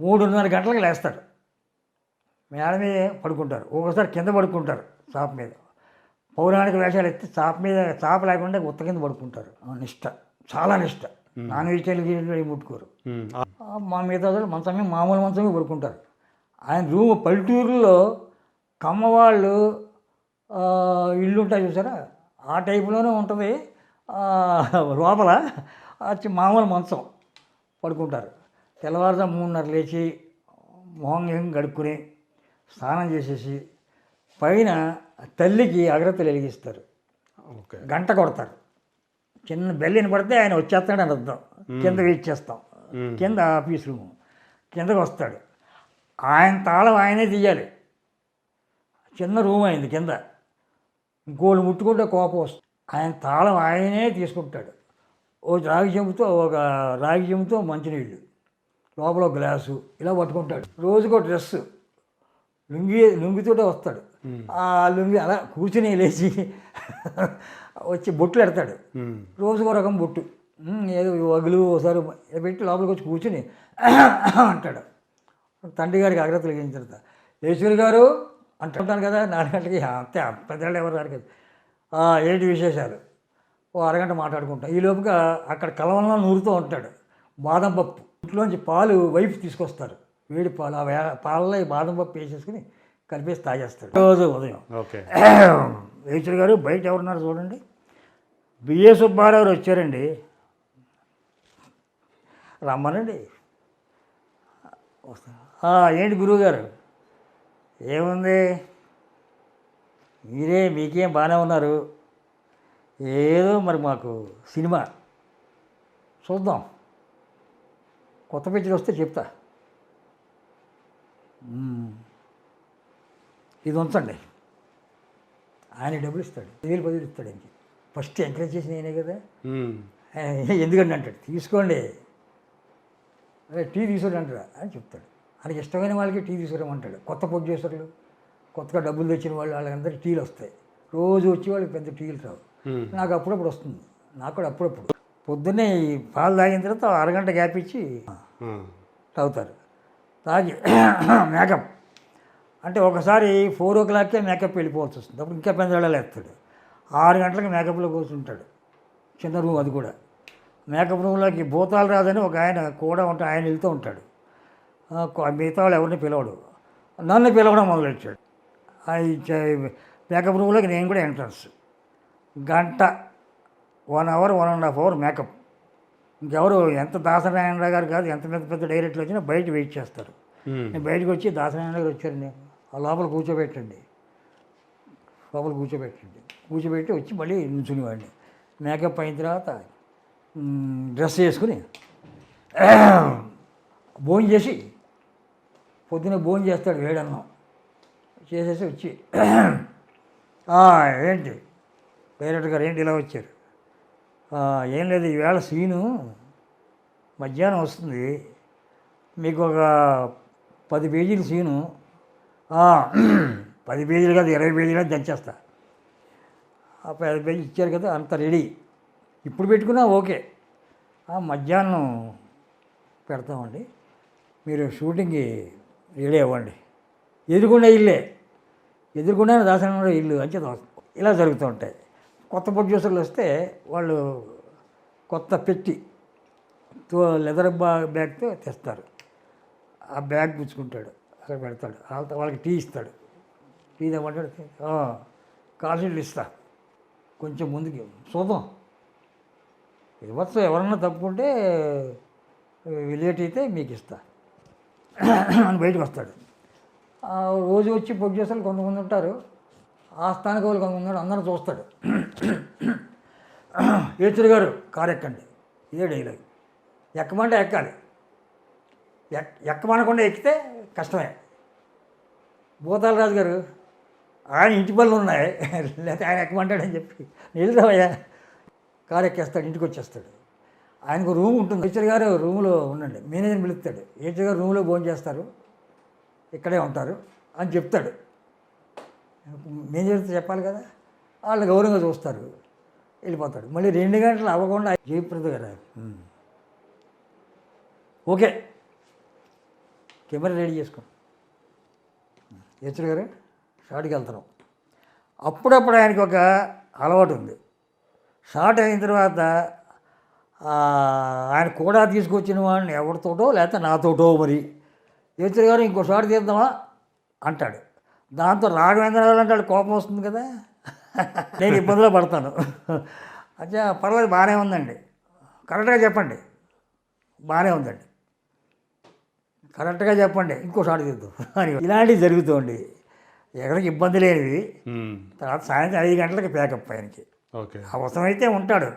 మూడున్నర గంటలకు లేస్తారు మేడ మీద పడుకుంటారు. ఒక్కోసారి కింద పడుకుంటారు చాప మీద. పౌరాణిక వేషాలు ఎత్తి చాప మీద చాప లేకుండా ఉత్త కింద పడుకుంటారు. నిష్ట చాలా నిష్ట. నాన్ వెజిటేరియన్ ముట్టుకోరు. మా మిగతా మంచమే మామూలు మంచమే పడుకుంటారు. ఆయన రూమ్ పల్లెటూరులో కమ్మవాళ్ళు ఇల్లు ఉంటాయి చూసారా? ఆ టైపులోనే ఉంటుంది. లోపల మామూలు మంచం పడుకుంటారు. తెల్లవారుజాము మూడున్నర లేచి మొహం గిహం గడుక్కుని స్నానం చేసేసి పైన తల్లికి అగరత్తులు వెలిగిస్తారు. గంట కొడతారు. చిన్న బెల్లిని పడితే ఆయన వచ్చేస్తాడని అర్థం. కింద వెయిట్ చేస్తాం కింద ఆఫీస్ రూమ్. కిందకు వస్తాడు. ఆయన తాళం ఆయనే తీయాలి. చిన్న రూమ్ అయింది కింద. ఇంకోళ్ళు ముట్టుకుంటే కోపం వస్తుంది. ఆయన తాళం ఆయనే తీసుకుంటాడు. ఓ రాగి చెంబుతో ఒక రాగి చెంబుతో మంచినీళ్ళు. లోపల గ్లాసు ఇలా పట్టుకుంటాడు. రోజుకో డ్రెస్సు లుంగి లుంగితోటే వస్తాడు. ఆ లుంగి అలా కూర్చుని లేచి వచ్చి బొట్లు పెడతాడు ఉమ్, రోజుకో రకం బొట్టు. ఏదో వగులు ఒకసారి పెట్టి లోపలికి వచ్చి కూర్చుని అంటాడు. తండ్రి గారికి అగ్రతలు వేయించిన తర్వాత ఈశ్వరి గారు అంటుంటాను కదా నాలుగు గంటలకి అంతే పెద్దవాళ్ళు ఎవరు రారు కదా. "ఆ, ఏంటి విశేషాలు? ఓ అరగంట మాట్లాడుకుంటాం. ఈ లోపుగా అక్కడ కలవల్లో నూరుతూ ఉంటాడు. బాదం పప్పు. ఇంట్లోంచి పాలు వైపు తీసుకొస్తారు. వేడి పాలు ఆ పాలలో ఈ బాదం పప్పు వేసేసుకుని కలిపేసి తాగేస్తాడు రోజు ఉదయం. ఓకే. రేచర్ గారు బయట ఎవరున్నారు చూడండి. బిఏ సుబ్బారావు వచ్చారండి. రమ్మనండి. వస్తా. "ఆ, ఏంటి గురువు గారు ఏముంది? మీరే మీకేం బాగానే ఉన్నారు? ఏదో మరి మాకు సినిమా. చూద్దాం. కొత్త పిక్చర్ వస్తే చెప్తా. "మ్మ్. ఇది ఉంచండి. ఆయన డబ్బులు ఇస్తాడు. వేలు పదివేలు ఇస్తాడు ఆయనకి. ఫస్ట్ ఎంకరేజ్ చేసిన నేనే కదా. ఎందుకంటే అంటాడు. తీసుకోండి. అదే టీ తీసుకుని అంటారా అని చెప్తాడు. ఆయనకి ఇష్టమైన వాళ్ళకి టీ తీసుకురమ్మంటాడు. కొత్త ప్రొడ్యూసర్లు కొత్తగా డబ్బులు తెచ్చిన వాళ్ళు వాళ్ళందరికీ టీలు వస్తాయి. రోజు వచ్చి వాళ్ళకి పెద్ద టీలు రావు. నాకు అప్పుడప్పుడు వస్తుంది. నాకు కూడా అప్పుడప్పుడు. పొద్దున్నే ఈ పాలు తాగిన తర్వాత అరగంట గ్యాప్ ఇచ్చి తాగుతారు. తాగి మేకప్. అంటే ఒకసారి ఫోర్ ఓ క్లాక్కే మేకప్ వెళ్ళిపోవాల్సి వస్తుంది. అప్పుడు ఇంకా పెందరాళ్ళు వేస్తాడు ఆరు గంటలకు మేకప్లో కూర్చుంటాడు. చిన్న రూమ్ అది కూడా. మేకప్ రూమ్లోకి భూతాలు రాదని ఒక ఆయన కూడా ఉంటే ఆయన వెళ్తూ ఉంటాడు. మిగతా వాళ్ళు ఎవరిని పిలవడు. నన్ను పిలవడం మొదలెట్టాడు. చ- మేకప్ రూమ్లోకి నేను కూడా ఎంట్రన్స్. గంట one hour one and half hour makeup. ఇంకెవరు ఎంత దాసనారాయణ గారు కాదు ఎంత పెద్ద పెద్ద డైరెక్టర్లు వచ్చినా బయట వెయిట్ చేస్తారు. నేను బయటకు వచ్చి దాసనారాయణ గారు వచ్చారండి. ఆ లోపల కూర్చోబెట్టండి. లోపల కూర్చోబెట్టండి. కూర్చోబెట్టి వచ్చి మళ్ళీ నుంచునేవాడిని మేకప్ అయిన తర్వాత డ్రెస్ వేసుకుని భోజనం చేసి పొద్దున భోజనం చేస్తాడు వేడన్నం. చేసేసి వచ్చి "ఆ, ఏంటి? డైరెక్టర్ గారు ఏంటి ఇలా వచ్చారు? "ఆ, ఏం లేదు ఈవేళ సీను మధ్యాహ్నం వస్తుంది. మీకు ఒక పది పేజీలు సీను. పది పేజీలు కాదు ఇరవై పేజీలు దంచేస్తా ఆ పది పేజీలు ఇచ్చారు కదా అంత రెడీ. ఇప్పుడు పెట్టుకున్నా ఓకే. మధ్యాహ్నం పెడతామండి. మీరు షూటింగ్కి రెడీ అవ్వండి. ఎదురుకుండా ఇల్లే. ఎదురుకుండా దాసనంలో ఇల్లు అంచే ఇలా జరుగుతూ ఉంటాయి. కొత్త ప్రొడ్యూసర్లు వస్తే వాళ్ళు కొత్త పెట్టి లెదర్ బా బ్యాగ్తో తెస్తారు. ఆ బ్యాగ్ పుచ్చుకుంటాడు అక్కడ పెడతాడు. వాళ్ళతో వాళ్ళకి టీ ఇస్తాడు. టీ తెమ్మంటాడు కాల్షీట్లు ఇస్తా. కొంచెం ముందుకి చూద్దాం. ఇవ్వచ్చు ఎవరన్నా తప్పుకుంటే విలేట్ అయితే మీకు ఇస్తా. అని బయటకు వస్తాడు. రోజు వచ్చి ప్రొడ్యూసర్లు కొంతమంది ఉంటారు. ఆ స్థానిక వాళ్ళు కొంతమంది అందరూ చూస్తాడు. ఏచురు గారు కారు ఎక్కండి ఇదే డైలాగ్ ఎక్కమంటే ఎక్కాలి. ఎక్ ఎక్కమనకుండా ఎక్కితే కష్టమే. భూతాల రాజు గారు ఆయన ఇంటి పనులు ఉన్నాయి. లేకపోతే ఆయన ఎక్కమంటాడని చెప్పి. నిలుదామయ్యా కారు ఎక్కేస్తాడు ఇంటికి వచ్చేస్తాడు. ఆయనకు రూమ్ ఉంటుంది. ఏచర్ గారు రూమ్లో ఉండండి. మేనేజర్ పిలుస్తాడు. ఏచర్ గారు రూమ్లో భోజనం చేస్తారు ఇక్కడే ఉంటారు అని చెప్తాడు. మేనేజర్తో చెప్పాలి కదా వాళ్ళు గౌరవంగా చూస్తారు వెళ్ళిపోతాడు. మళ్ళీ రెండు గంటలు అవ్వకుండా జయప్రద గారు. ఓకే. కెమెరా రెడీ చేసుకో. హెచ్చుడు గారు షార్ట్కి వెళ్తున్నాం. అప్పుడప్పుడు ఆయనకి ఒక అలవాటు ఉంది. షార్ట్ అయిన తర్వాత ఆయన కూడా తీసుకొచ్చిన వాడిని ఎవరితోటో లేకపోతే నాతోటో మరి. హెచ్చుడు గారు ఇంకో షార్ట్ తీద్దామా? అంటాడు. దాంతో రాఘవేంద్ర గారు అంటాడు కోపం వస్తుంది కదా. నేను ఇబ్బందిలో పడతాను. అచ్చా పర్లేదు బాగానే ఉందండి. కరెక్ట్గా చెప్పండి. బాగానే ఉందండి. కరెక్ట్గా చెప్పండి. ఇంకో షాట్ తీద్దాం. అని ఇలాంటివి జరుగుతుంది ఎక్కడికి ఇబ్బంది మ్మ్. తర్వాత సాయంత్రం ఐదు గంటలకి ప్యాకప్ ఆయనకి ఓకే. అవసరమైతే ఉంటాడు.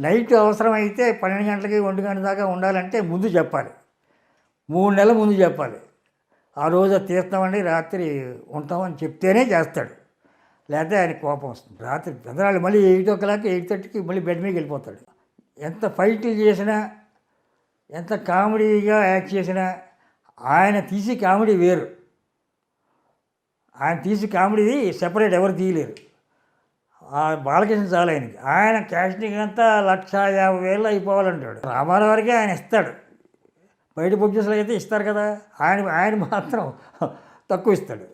నైట్ అవసరమైతే పన్నెండు గంటలకి ఒంటి గంట దాకా ఉండాలంటే ముందు చెప్పాలి. మూడు నెలల ముందు చెప్పాలి. ఆ రోజు తీస్తామండి రాత్రి ఉంటామని చెప్తేనే చేస్తాడు. లేకపోతే ఆయన కోపం వస్తుంది. రాత్రి పెద్దరాళ్ళు మళ్ళీ ఎయిట్ ఓ క్లాక్ ఎయిట్ థర్టీకి మళ్ళీ బెడ్ మీదకి వెళ్ళిపోతాడు. ఎంత ఫైట్లు చేసినా ఎంత కామెడీగా యాక్ట్ చేసినా ఆయన తీసి కామెడీ వేరు. ఆయన తీసి కామెడీ సెపరేట్ ఎవరు తీయలేరు. ఆ బాలకృష్ణ చాలు ఆయనకి. ఆయన క్యాస్టింగ్ అంతా లక్ష యాభై వేలు అయిపోవాలంటాడు. రామారావు వారికి ఆయన ఇస్తాడు. బయట ప్రొడ్యూసర్లు అయితే ఇస్తారు కదా. ఆయన ఆయన మాత్రం తక్కువ ఇస్తాడు.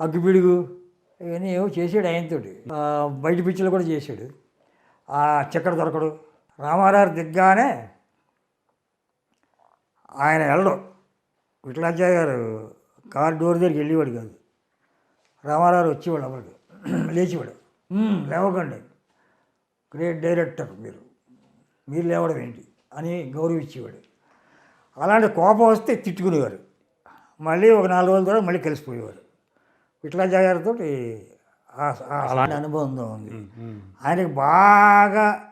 అగ్గిపిడుగు ఇవన్నీ ఏమో చేసాడు ఆయనతోటి. బయట పిక్చర్లు కూడా చేశాడు. ఆ చక్కెర దొరకడు. రామారావు దిగ్గానే ఆయన వెళ్ళడు. విఠలాచార్య గారు కార్ డోర్ దగ్గరికి వెళ్ళేవాడు కాదు. రామారావు వచ్చేవాడు అవ్వడు లేచేవాడు. లేవకండి. గ్రేట్ డైరెక్టర్ మీరు. మీరు లేవడం ఏంటి అని గౌరవించేవాడు. అలాంటి కోపం వస్తే తిట్టుకునేవారు. మళ్ళీ ఒక నాలుగు రోజుల తర్వాత మళ్ళీ కలిసిపోయేవారు. విఠలాచార్య గారితో అలాంటి అనుభవం ఉంది. ఆయనకి బాగా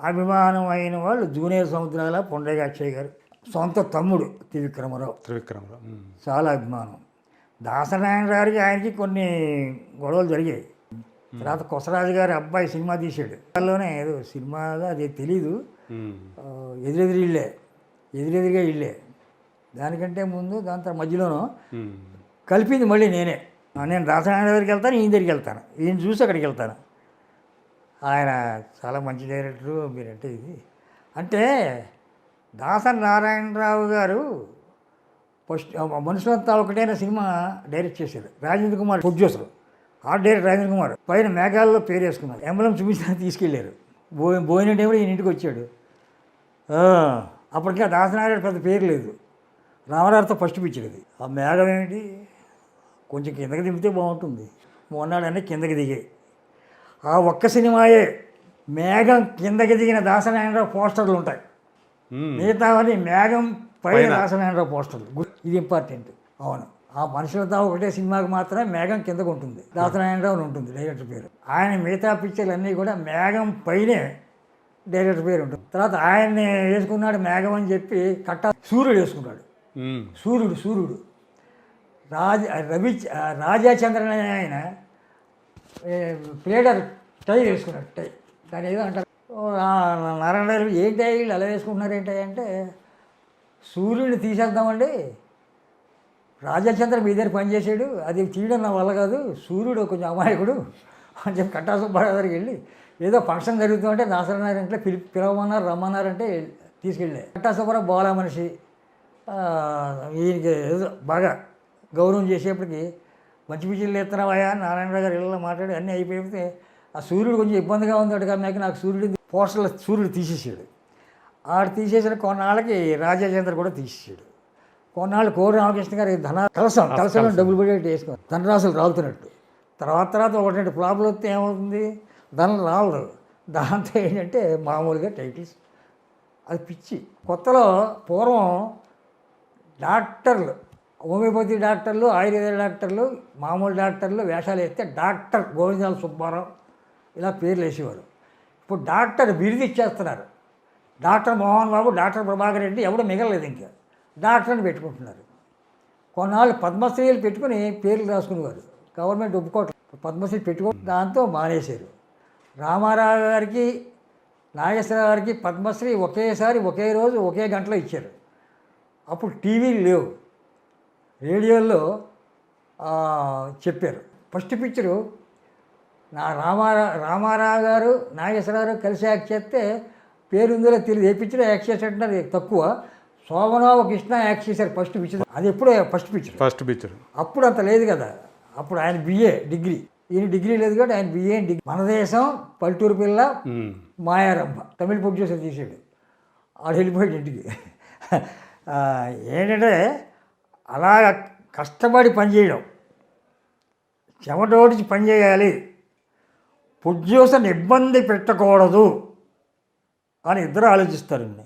అభిమానం అయిన వాళ్ళు జూనియర్ సముద్రాల పొండగ అక్షయ్ గారు సొంత తమ్ముడు త్రివిక్రమరావు. త్రివిక్రమరావు. చాలా అభిమానం. దాసనారాయణ గారికి ఆయనకి కొన్ని గొడవలు జరిగాయి. తర్వాత కొసరాజు గారి అబ్బాయి సినిమా తీశాడు. దానిలోనే ఏదో సినిమాగా అది తెలీదు. మ్మ్. ఆ, ఎదురెదురుగా ఇల్లే. దానికంటే ముందు దాని తర్వాత మధ్యలోనూ. కలిపింది మళ్ళీ నేనే. ఆ, నేను దాసనారాయణ దగ్గరికి వెళ్తాను ఈయన దగ్గరికి వెళ్తాను. ఈయన చూసి అక్కడికి వెళ్తాను. ఆయన చాలా మంచి డైరెక్టరు మీరంటే ఇది. అంటే దాసరి నారాయణరావు గారు ఫస్ట్ మనుషులంతా ఒకటైన సినిమా డైరెక్ట్ చేశారు. Rajendra Kumar producer. Art director Rajendra Kumar. పైన మేఘాల్లో పేరు వేసుకున్నారు ఎంబలం చూపించిన తీసుకెళ్ళారు బో పోయిన టైంలో ఈయన ఇంటికి వచ్చాడు. ఆ, అప్పటికే దాసనారాయణ పెద్ద పేరు లేదు. రామరావుతో ఫస్ట్ పిక్చర్ ఇది. ఆ మేఘం ఏమిటి కొంచెం కిందకి దింపితే బాగుంటుంది. మొన్నాడన్నీ కిందకి దిగాయి. ఆ ఒక్క సినిమాయే మేఘం కిందకి దిగిన దాసనారాయణరావు పోస్టర్లు ఉంటాయి. మిగతావన్నీ మేఘం పైన. దాసనారాయణరావు పోస్టర్లు. ఇది ఇంపార్టెంట్. అవును. ఆ మనుషులతో ఒకటే సినిమాకి మాత్రమే మేఘం కిందకు ఉంటుంది దాసనారాయణరావు ఉంటుంది డైరెక్టర్ పేరు. ఆయన మిగతా పిక్చర్లు అన్నీ కూడా మేఘం పైనే డైరెక్టర్ పేరు ఉంటుంది. తర్వాత ఆయన్ని వేసుకున్నాడు మేఘం అని చెప్పి కట్ట సూర్యుడు వేసుకున్నాడు. సూర్యుడు సూర్యుడు. రాజ రవి రాజాచంద్రన్ అనే ఆయన ప్లేడర్ టై వేసుకున్నాడు టై. దాని ఏదో అంటారు. నారాయణ గారు ఏంటి వీళ్ళు అలా వేసుకుంటున్నారు ఏంటి అంటే సూర్యుడిని తీసేద్దామండి. రాజచంద్ర మీ దగ్గర పనిచేసాడు అది తీయడం నా వల్ల కాదు సూర్యుడు కొంచెం అమాయకుడు అని చెప్పి కట్టా సుబ్బారావు దగ్గరికి వెళ్ళి ఏదో ఫంక్షన్ జరుగుతుందంటే నాసరనారాయణ ఇంట్లో పిలి పిలవమన్నారు రమ్మన్నారంటే తీసుకెళ్ళే. కట్టా సుబ్బారావు బోలా మనిషి ఈయనకి ఏదో బాగా గౌరవం చేసేప్పటికి మంచి పిచ్చిలు ఎత్తున్నావా నారాయణరావు గారు ఇళ్ళలో మాట్లాడి అన్నీ అయిపోయితే ఆ సూర్యుడు కొంచెం ఇబ్బందిగా ఉంది అటు కానీ నాకు సూర్యుడు పోస్టర్లో సూర్యుడు తీసేసాడు. ఆడు తీసేసిన కొన్నాళ్ళకి రాజాచంద్ర కూడా తీసేసాడు. కొన్నాళ్ళు కోరి రామకృష్ణ గారి ధన కలసం కలసంలో డబ్బులు పడేట్టు వేసుకుని ధనరాశులు రాలుతున్నట్టు. తర్వాత తర్వాత ఒకటి ఫ్లాపులు వస్తే ఏమవుతుంది? ధనం రాలదు దాంతో ఏంటంటే మామూలుగా టైటిల్స్. అది పిచ్చి. కొత్తలో పూర్వం డాక్టర్లు హోమియోపతి డాక్టర్లు ఆయుర్వేద డాక్టర్లు మామూలు డాక్టర్లు వేషాలు వేస్తే డాక్టర్ గోవిందాల సుబ్బారావు ఇలా పేర్లు వేసేవారు. ఇప్పుడు డాక్టర్ బిరుది ఇచ్చేస్తున్నారు. డాక్టర్ మోహన్ బాబు డాక్టర్ ప్రభాకర్ రెడ్డి ఎవడు మిగలలేదు ఇంకా. డాక్టర్ని పెట్టుకుంటున్నారు. కొన్నాళ్ళు పద్మశ్రీలు పెట్టుకుని పేర్లు రాసుకునేవారు. గవర్నమెంట్ ఒప్పుకోవట్లేదు పద్మశ్రీ పెట్టుకో దాంతో మానేశారు. రామారావు గారికి నాగేశ్వరరావు గారికి పద్మశ్రీ ఒకేసారి ఒకే రోజు ఒకే గంటలో ఇచ్చారు. అప్పుడు టీవీలు లేవు. రేడియోల్లో చెప్పారు. ఫస్ట్ పిక్చరు నా రామారా రామారావు గారు నాగేశ్వరరావు గారు కలిసి యాక్ట్ చేస్తే పేరు ఉందో తెలియదు. ఏ పిక్చర్ యాక్ట్ చేసేటన్నారు తక్కువ. శోభనావ కృష్ణ యాక్ట్ చేశారు ఫస్ట్ పిక్చర్. అది ఎప్పుడే ఫస్ట్ పిక్చర్. First picture. అప్పుడు అంత లేదు కదా. అప్పుడు ఆయన బిఏ డిగ్రీ. ఈయన డిగ్రీ లేదు కాబట్టి ఆయన బిఏ డిగ్రీ మన దేశం పల్లెటూరు పిల్ల మాయారమ్మ తమిళ ప్రొడ్యూసర్ తీసాడు ఆడు వెళ్ళిపోయాడు ఇంటికి. ఏంటంటే అలా కష్టపడి పనిచేయడం చెమటోడిచి పని చేయాలి. ప్రొడ్యూసర్ని ఇబ్బంది పెట్టకూడదు అని ఇద్దరు ఆలోచిస్తారండి